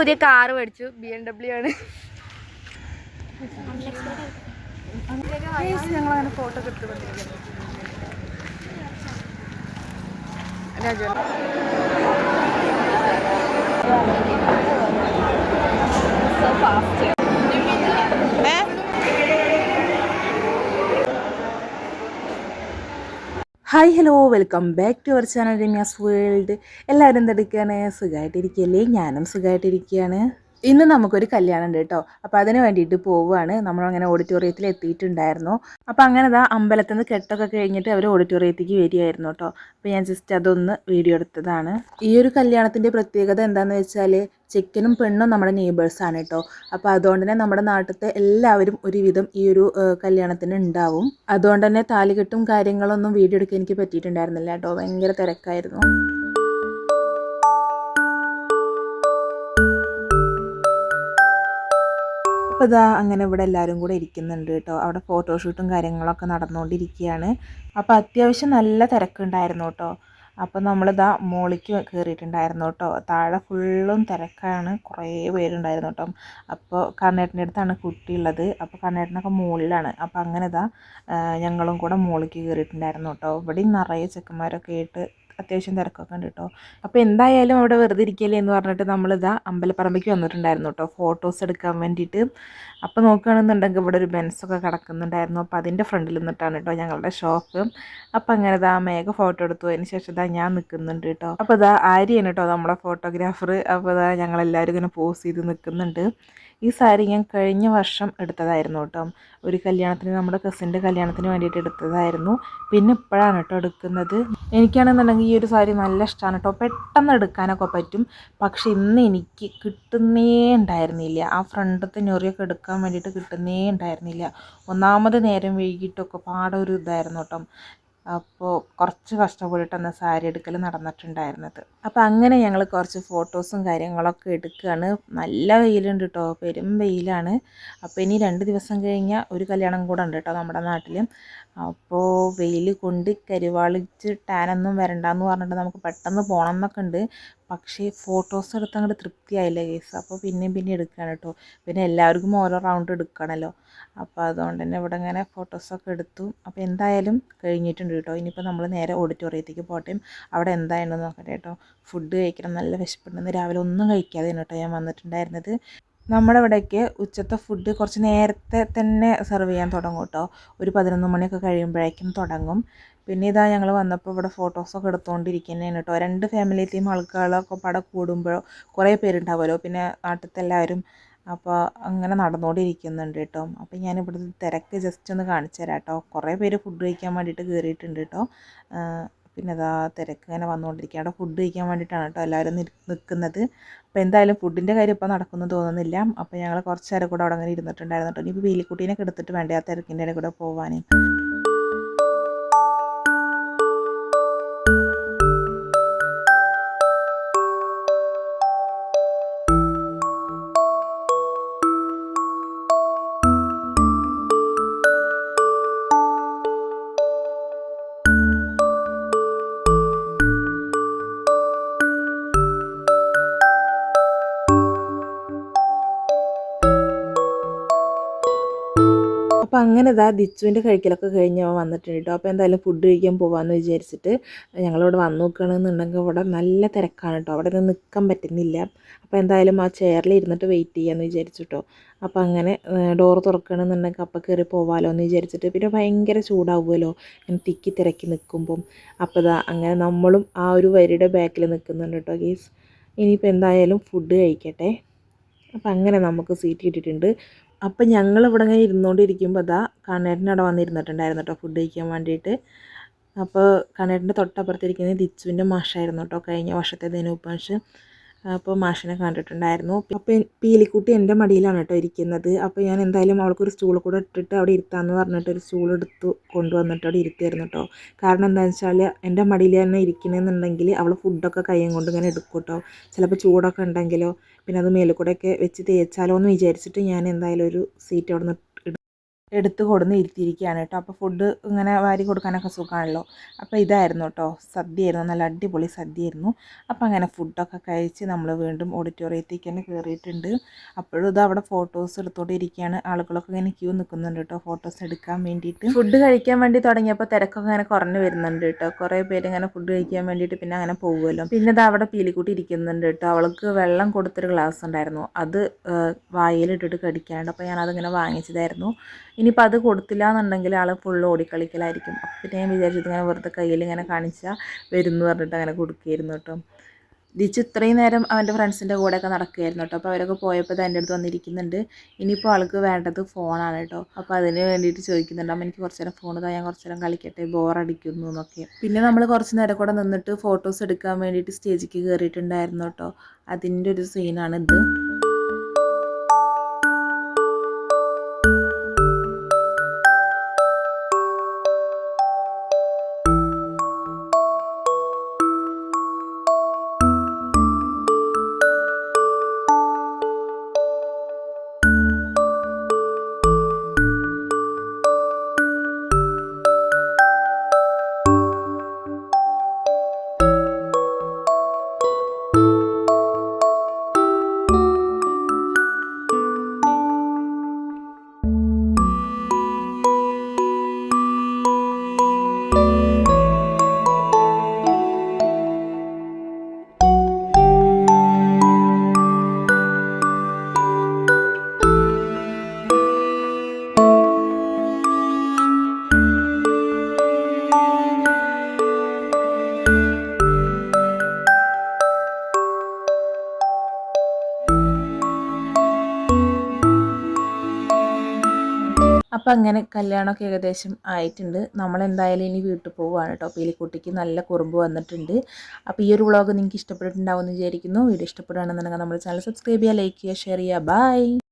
പുതിയ കാറ് മേടിച്ചു. B M W ആണ്. ഞങ്ങളങ്ങനെ photo എടുത്തുകൊണ്ടിരിക്കുന്നു Raju. Hi hello welcome back to our channel Ramya's world എല്ലാവരും എന്തെടുക്കുകയാണ് സുഖമായിട്ടിരിക്കുകയല്ലേ ഞാനും സുഖമായിട്ടിരിക്കുകയാണ് ഇന്ന് നമുക്കൊരു കല്യാണം ഉണ്ട് കേട്ടോ. അപ്പോൾ അതിന് വേണ്ടിയിട്ട് പോവുകയാണ് നമ്മളങ്ങനെ ഓഡിറ്റോറിയത്തിൽ എത്തിയിട്ടുണ്ടായിരുന്നു. അപ്പോൾ അങ്ങനെ ദാ അമ്പലത്തിൽ നിന്ന് കെട്ടൊക്കെ കഴിഞ്ഞിട്ട് അവർ ഓഡിറ്റോറിയത്തേക്ക് വരികയായിരുന്നു കേട്ടോ. അപ്പോൾ ഞാൻ ജസ്റ്റ് അതൊന്ന് വീഡിയോ എടുത്തതാണ്. ഈ ഒരു കല്യാണത്തിന്റെ പ്രത്യേകത എന്താണെന്ന് വെച്ചാൽ ചെക്കനും പെണ്ണും നമ്മുടെ നെയ്ബേഴ്സാണ് കേട്ടോ അപ്പോൾ അതുകൊണ്ട് തന്നെ നമ്മുടെ നാട്ടിലത്തെ എല്ലാവരും ഒരുവിധം ഈ ഒരു കല്യാണത്തിന് ഉണ്ടാവും അതുകൊണ്ട് തന്നെ താലികെട്ടും കാര്യങ്ങളൊന്നും വീഡിയോ എടുക്കാൻ എനിക്ക് പറ്റിയിട്ടുണ്ടായിരുന്നില്ല കേട്ടോ ഭയങ്കര തിരക്കായിരുന്നു. അപ്പോൾ ഇതാ അങ്ങനെ ഇവിടെ എല്ലാവരും കൂടെ ഇരിക്കുന്നുണ്ട് കേട്ടോ അവിടെ ഫോട്ടോഷൂട്ടും കാര്യങ്ങളൊക്കെ നടന്നുകൊണ്ടിരിക്കുകയാണ് അപ്പോൾ അത്യാവശ്യം നല്ല തിരക്കുണ്ടായിരുന്നു കേട്ടോ അപ്പോൾ നമ്മളിതാ മോളിക്ക് കയറിയിട്ടുണ്ടായിരുന്നു കേട്ടോ. താഴെ ഫുള്ളും തിരക്കാണ്. കുറേ പേരുണ്ടായിരുന്നു കേട്ടോ. അപ്പോൾ കണ്ണേട്ടന്റെ അടുത്താണ് കുട്ടിയുള്ളത്. അപ്പോൾ കണ്ണേട്ടനൊക്കെ മുകളിലാണ് അപ്പോൾ അങ്ങനെ ഇതാ ഞങ്ങളും കൂടെ മോളിക്ക് കയറിയിട്ടുണ്ടായിരുന്നു കേട്ടോ. ഇവിടെയും നിറയെ ചെക്കന്മാരൊക്കെ ആയിട്ട് അത്യാവശ്യം തിരക്കൊക്കെ ഉണ്ട് കേട്ടോ അപ്പോൾ എന്തായാലും അവിടെ വെറുതെ ഇരിക്കല്ലേ എന്ന് പറഞ്ഞിട്ട് നമ്മളിതാ അമ്പലപ്പറമ്പയ്ക്ക് വന്നിട്ടുണ്ടായിരുന്നു കേട്ടോ ഫോട്ടോസ് എടുക്കാൻ വേണ്ടിയിട്ട്. അപ്പോൾ നോക്കുകയാണെന്നുണ്ടെങ്കിൽ ഇവിടെ ഒരു ബെൻസൊക്കെ കിടക്കുന്നുണ്ടായിരുന്നു. അപ്പോൾ അതിന്റെ ഫ്രണ്ടിൽ നിന്നിട്ടാണ് കേട്ടോ ഞങ്ങളുടെ ഷോപ്പ് അപ്പോൾ അങ്ങനെ ഇതാ മേഘ ഫോട്ടോ എടുത്തു. അതിന് ശേഷം ഇതാ ഞാൻ നിൽക്കുന്നുണ്ട് കേട്ടോ അപ്പോൾ ഇതാ ആര്യാണ് കേട്ടോ നമ്മളെ ഫോട്ടോഗ്രാഫർ അപ്പോൾ ഇതാ ഞങ്ങളെല്ലാവരും ഇങ്ങനെ പോസ് ചെയ്ത് നിൽക്കുന്നുണ്ട്. ഈ സാരി ഞാൻ കഴിഞ്ഞ വർഷം എടുത്തതായിരുന്നു കേട്ടോ ഒരു കല്യാണത്തിന് നമ്മുടെ കസിന്റെ കല്യാണത്തിന് വേണ്ടിയിട്ട് എടുത്തതായിരുന്നു. പിന്നെ ഇപ്പോഴാണ് കേട്ടോ എടുക്കുന്നത്. എനിക്കാണെന്നുണ്ടെങ്കിൽ ഒരു സാരി നല്ല ഇഷ്ടമാണ് കേട്ടോ പെട്ടെന്ന് എടുക്കാനൊക്കെ പറ്റും. പക്ഷെ ഇന്ന് എനിക്ക് കിട്ടുന്നേ ഉണ്ടായിരുന്നില്ല. ആ ഫ്രണ്ടത്തെ ഞൊറിയൊക്കെ എടുക്കാൻ വേണ്ടിയിട്ട് കിട്ടുന്നേ ഉണ്ടായിരുന്നില്ല. ഒന്നാമത് നേരം വൈകിട്ടൊക്കെ പാടെ ഒരു ഇതായിരുന്നു കേട്ടോ അപ്പോൾ കുറച്ച് കഷ്ടപ്പെട്ടിട്ടാണ് സാരി എടുക്കൽ നടന്നിട്ടുണ്ടായിരുന്നത്. അപ്പോൾ അങ്ങനെ ഞങ്ങൾ കുറച്ച് ഫോട്ടോസും കാര്യങ്ങളൊക്കെ എടുക്കുകയാണ് നല്ല വെയിലുണ്ട് കേട്ടോ പെരും വെയിലാണ്. അപ്പോൾ ഇനി രണ്ട് ദിവസം കഴിഞ്ഞാൽ ഒരു കല്യാണം കൂടെ ഉണ്ട് കേട്ടോ നമ്മുടെ നാട്ടിൽ അപ്പോൾ വെയിൽ കൊണ്ട് കരുവാളിച്ച് ടാനൊന്നും വരണ്ടെന്ന് പറഞ്ഞിട്ട് നമുക്ക് പെട്ടെന്ന് പോകണം എന്നൊക്കെ ഉണ്ട്. പക്ഷേ ഫോട്ടോസ് എടുത്ത് അങ്ങോട്ട് തൃപ്തിയായില്ല കേസ് അപ്പോൾ പിന്നെയും പിന്നെ എടുക്കുകയാണ് കേട്ടോ. പിന്നെ എല്ലാവർക്കും ഓരോ റൗണ്ട് എടുക്കണമല്ലോ അപ്പോൾ അതുകൊണ്ട് തന്നെ ഇവിടെ ഇങ്ങനെ ഫോട്ടോസൊക്കെ എടുത്തു. അപ്പോൾ എന്തായാലും കഴിഞ്ഞിട്ടുണ്ട് കേട്ടോ. ഇനിയിപ്പോൾ നമ്മൾ നേരെ ഓഡിറ്റോറിയത്തേക്ക് പോട്ടെ അവിടെ എന്തായാലും നോക്കട്ടെ കേട്ടോ. ഫുഡ് കഴിക്കണം നല്ല വിശപ്പുണ്ടെന്ന്. രാവിലെ ഒന്നും കഴിക്കാതെ കേട്ടോ ഞാൻ വന്നിട്ടുണ്ടായിരുന്നത്. നമ്മുടെ ഇവിടേക്ക് ഉച്ചത്തെ ഫുഡ് കുറച്ച് നേരത്തെ തന്നെ സെർവ് ചെയ്യാൻ തുടങ്ങും കേട്ടോ ഒരു പതിനൊന്ന് മണിയൊക്കെ കഴിയുമ്പോഴേക്കും തുടങ്ങും. പിന്നെ ഇതാ ഞങ്ങൾ വന്നപ്പോൾ ഇവിടെ ഫോട്ടോസൊക്കെ എടുത്തുകൊണ്ടിരിക്കുന്നതാണ് കേട്ടോ രണ്ട് ഫാമിലി ഫാമിലിയിലെയും ആൾക്കാരൊക്കെ പടം കൂടുമ്പോഴോ കുറേ പേരുണ്ടാവുമല്ലോ. പിന്നെ നാട്ടിലത്തെ എല്ലാവരും അപ്പോൾ അങ്ങനെ നടന്നുകൊണ്ടിരിക്കുന്നുണ്ട് കേട്ടോ അപ്പോൾ ഞാൻ ഇവിടുത്തെ തിരക്ക് ജസ്റ്റ് ഒന്ന് കാണിച്ചു തരാം കേട്ടോ കുറേ പേര് ഫുഡ് കഴിക്കാൻ വേണ്ടിയിട്ട് കയറിയിട്ടുണ്ട് കേട്ടോ പിന്നെ അതാ തിരക്ക് ഇങ്ങനെ വന്നുകൊണ്ടിരിക്കുക അവിടെ ഫുഡ് കഴിക്കാൻ വേണ്ടിയിട്ടാണ് കേട്ടോ എല്ലാവരും നിൽ- നിൽക്കുന്നത്. അപ്പോൾ എന്തായാലും ഫുഡിന്റെ കാര്യം ഇപ്പോൾ നടക്കുന്നു തോന്നുന്നില്ല. അപ്പോൾ ഞങ്ങൾ കുറച്ച് നേരം കൂടെ അവിടെ അങ്ങനെ ഇരുന്നിട്ടുണ്ടായിരുന്നു കേട്ടോ. ഇനിയിപ്പോൾ വേലിക്കുട്ടീനെ എടുത്തിട്ട് വേണ്ടേ ആ തിരക്കിന്റെ കൂടെ പോകാൻ അപ്പോൾ അങ്ങനെ ഇതാ ദിച്ചുവിന്റെ കഴിക്കലൊക്കെ കഴിഞ്ഞ് അവൻ വന്നിട്ടുണ്ട് കേട്ടോ. അപ്പോൾ എന്തായാലും ഫുഡ് കഴിക്കാൻ പോകാമെന്ന് വിചാരിച്ചിട്ട് ഞങ്ങളിവിടെ വന്നു നോക്കുകയാണെന്നുണ്ടെങ്കിൽ ഇവിടെ നല്ല തിരക്കാണ് കേട്ടോ. അവിടെ നിന്ന് നിൽക്കാൻ പറ്റുന്നില്ല. അപ്പോൾ എന്തായാലും ആ ചെയറിൽ ഇരുന്നിട്ട് വെയിറ്റ് ചെയ്യാമെന്ന് വിചാരിച്ചു കേട്ടോ. അപ്പോൾ അങ്ങനെ ഡോർ തുറക്കണമെന്നുണ്ടെങ്കിൽ അപ്പം കയറി പോവാമല്ലോ എന്ന് വിചാരിച്ചിട്ട് പിന്നെ ഭയങ്കര ചൂടാവുമല്ലോ. ഇങ്ങനെ തിക്കി തിരക്കി നിൽക്കുമ്പം. അപ്പോൾ ഇതാ അങ്ങനെ നമ്മളും ആ ഒരു വരിയുടെ ബാക്കിൽ നിൽക്കുന്നുണ്ട് കേട്ടോ ഗീസ് ഇനിയിപ്പോൾ എന്തായാലും ഫുഡ് കഴിക്കട്ടെ. അപ്പം അങ്ങനെ നമുക്ക് സീറ്റ് കിട്ടിയിട്ടുണ്ട് അപ്പം ഞങ്ങൾ ഇവിടെ ഇങ്ങനെ ഇരുന്നുകൊണ്ടിരിക്കുമ്പോൾ അതാ കണ്ണേട്ടന്റെ അവിടെ വന്നിരുന്നിട്ടുണ്ടായിരുന്നു കേട്ടോ ഫുഡ് കഴിക്കാൻ വേണ്ടിയിട്ട്. അപ്പോൾ കണ്ണേട്ടന്റെ തൊട്ടപ്പുറത്തിരിക്കുന്നത് ദിച്ചുവിന്റെ മാഷായിരുന്നു കേട്ടോ കഴിഞ്ഞ വർഷത്തെ ധനുപാഷ് അപ്പോൾ മാഷിനെ കണ്ടിട്ടുണ്ടായിരുന്നു. അപ്പോൾ പീലിക്കുട്ടി എന്റെ മടിയിലാണ് കേട്ടോ ഇരിക്കുന്നത്. അപ്പോൾ ഞാൻ എന്തായാലും അവൾക്കൊരു സ്റ്റൂൾ കൂടെ ഇട്ടിട്ട് അവിടെ ഇരുത്താമെന്ന് പറഞ്ഞിട്ട് ഒരു സ്റ്റൂൾ എടുത്ത് കൊണ്ടുവന്നിട്ട് അവിടെ ഇരുത്തിയായിരുന്നു കേട്ടോ. കാരണം എന്താണെന്ന് വെച്ചാൽ എന്റെ മടിയിൽ തന്നെ ഇരിക്കണമെന്നുണ്ടെങ്കിൽ അവൾ ഫുഡൊക്കെ കൈയും കൊണ്ട് ഇങ്ങനെ എടുക്കും കേട്ടോ. ചിലപ്പോൾ ചൂടൊക്കെ ഉണ്ടെങ്കിലോ പിന്നെ അത് മേലെ കൂടെയൊക്കെ വെച്ച് തേച്ചാലോ എന്ന് വിചാരിച്ചിട്ട് ഞാൻ എന്തായാലും ഒരു സീറ്റ് അവിടെ നിന്ന് എടുത്ത് കൊടുന്ന് ഇരുത്തിയിരിക്കുകയാണ് കേട്ടോ. അപ്പോൾ ഫുഡ് ഇങ്ങനെ വാരി കൊടുക്കാനൊക്കെ സുഖമാണല്ലോ. അപ്പോൾ ഇതായിരുന്നു കേട്ടോ. സദ്യയായിരുന്നു. നല്ല അടിപൊളി സദ്യയായിരുന്നു. അപ്പോൾ അങ്ങനെ ഫുഡൊക്കെ കഴിച്ച് നമ്മൾ വീണ്ടും ഓഡിറ്റോറിയത്തേക്ക് തന്നെ കയറിയിട്ടുണ്ട്. അപ്പോഴും ഇത് അവിടെ ഫോട്ടോസ് എടുത്തോണ്ട് ഇരിക്കുകയാണ്. ആളുകളൊക്കെ ഇങ്ങനെ ക്യൂ നിൽക്കുന്നുണ്ട് കേട്ടോ. ഫോട്ടോസ് എടുക്കാൻ വേണ്ടിയിട്ട്. ഫുഡ് കഴിക്കാൻ വേണ്ടി തുടങ്ങിയപ്പോൾ തിരക്കൊക്കെ ഇങ്ങനെ കുറഞ്ഞു വരുന്നുണ്ട് കേട്ടോ. കുറേ പേര് ഇങ്ങനെ ഫുഡ് കഴിക്കാൻ വേണ്ടിയിട്ട് പിന്നെ അങ്ങനെ പോകുമല്ലോ. പിന്നെ ഇത് അവിടെ പീലിക്കൂട്ടി ഇരിക്കുന്നുണ്ട് കേട്ടോ. അവൾക്ക് വെള്ളം കൊടുത്തൊരു ഗ്ലാസ് ഉണ്ടായിരുന്നു. അത് വായിലിട്ടിട്ട് കടിക്കാണ്ട് അപ്പോൾ ഞാനതിങ്ങനെ വാങ്ങിച്ചതായിരുന്നു. ഇനിയിപ്പോൾ അത് കൊടുത്തില്ല എന്നുണ്ടെങ്കിൽ ആൾ ഫുൾ ഓടിക്കളിക്കലായിരിക്കും. അപ്പം പിന്നെ ഞാൻ വിചാരിച്ചത് ഇങ്ങനെ വെറുതെ കയ്യിൽ ഇങ്ങനെ കാണിച്ചാൽ വരുന്നു പറഞ്ഞിട്ട് അങ്ങനെ കൊടുക്കുകയായിരുന്നു കേട്ടോ. ദിച്ച് ഇത്രയും നേരം അവന്റെ ഫ്രണ്ട്സിന്റെ കൂടെയൊക്കെ നടക്കുകയായിരുന്നു കേട്ടോ. അപ്പോൾ അവരൊക്കെ പോയപ്പോൾ ഇത് എന്റെ അടുത്ത് വന്നിരിക്കുന്നുണ്ട്. ഇനിയിപ്പോൾ ആൾക്ക് വേണ്ടത് ഫോണാണ് കേട്ടോ. അപ്പോൾ അതിന് വേണ്ടിയിട്ട് ചോദിക്കുന്നുണ്ട്. അമ്മ എനിക്ക് കുറച്ച് നേരം ഫോൺ താ ഞാൻ കുറച്ച് നേരം കളിക്കട്ടെ ബോറടിക്കുന്നു എന്നൊക്കെ. പിന്നെ നമ്മൾ കുറച്ച് നേരം കൂടെ നിന്നിട്ട് ഫോട്ടോസ് എടുക്കാൻ വേണ്ടിയിട്ട് സ്റ്റേജിലേക്ക് കയറിയിട്ടുണ്ടായിരുന്നു കേട്ടോ. അതിന്റെ ഒരു സീനാണിത് അപ്പം അങ്ങനെ കല്യാണമൊക്കെ ഏകദേശം ആയിട്ടുണ്ട്. നമ്മൾ എന്തായാലും ഇനി വീട്ടിൽ പോവുകയാണ് കേട്ടോ. പീലിക്കുട്ടിക്ക് നല്ല കുറുമ്പ് വന്നിട്ടുണ്ട്. അപ്പോൾ ഈ ഒരു വ്ളോഗ് നിങ്ങൾക്ക് ഇഷ്ടപ്പെട്ടിട്ടുണ്ടാവുമെന്ന് വിചാരിക്കുന്നു. വീഡിയോ ഇഷ്ടപ്പെടുകയാണെന്നുണ്ടെങ്കിൽ നമ്മുടെ ചാനൽ സബ്സ്ക്രൈബ് ചെയ്യുക ലൈക്ക് ചെയ്യുക ഷെയർ ചെയ്യുക. ബൈ